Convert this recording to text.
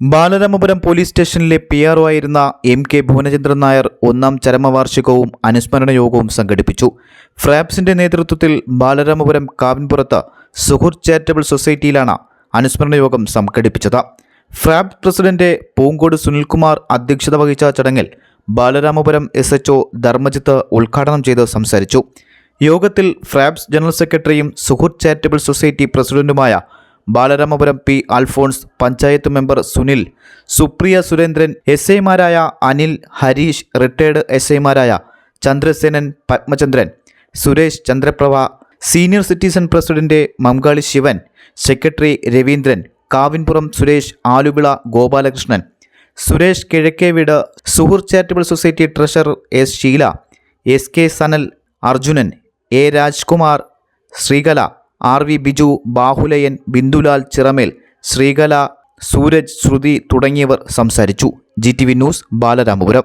Balaramapuram police സ്റ്റേഷനിലെ P R O ആയിരുന്ന M K Bhuvanachandran Nair ഒന്നാം ചരമവാർഷികവും അനുസ്മരണ യോഗവും സംഘടിപ്പിച്ചു. ഫ്രാപ്സിന്റെ നേതൃത്വത്തിൽ ബാലരാമപുരം കാവിൻപുറത്ത് സുഹൃത്ത് ചാരിറ്റബിൾ സൊസൈറ്റിയിലാണ് അനുസ്മരണ യോഗം സംഘടിപ്പിച്ചത്. ഫ്രാപ് പ്രസിഡന്റ് പൂങ്കോട് സുനിൽകുമാർ അധ്യക്ഷത വഹിച്ച ചടങ്ങിൽ ബാലരാമപുരം എസ് എച്ച് ധർമ്മജിത്ത് ഉദ്ഘാടനം ചെയ്ത് സംസാരിച്ചു. യോഗത്തിൽ ഫ്രാപ്സ് ജനറൽ സെക്രട്ടറിയും സുഹൃത്ത് ചാരിറ്റബിൾ സൊസൈറ്റി പ്രസിഡന്റുമായ Balaramapuram P Alphonse panchayat member Sunil Supriya Surendran S ഐമാരായ അനിൽ ഹരീഷ് റിട്ടയർഡ് എസ് ഐമാരായ Chandrasenan Padmachandran Suresh Chandraprabha senior citizen president Mangali Shivan secretary Raveendran Kavinpuram Suresh Aluvila Gopalakrishnan Suresh Kizhakkeveedu Suhruth charitable society treasurer S Sheela S K Sanal Arjunan A Rajkumar Sreekala R V Biju Bahuleyan Bindulal Chiramel Sreekala Sooraj Shruthi തുടങ്ങിയവർ സംസാരിച്ചു. G T V news Balaramapuram.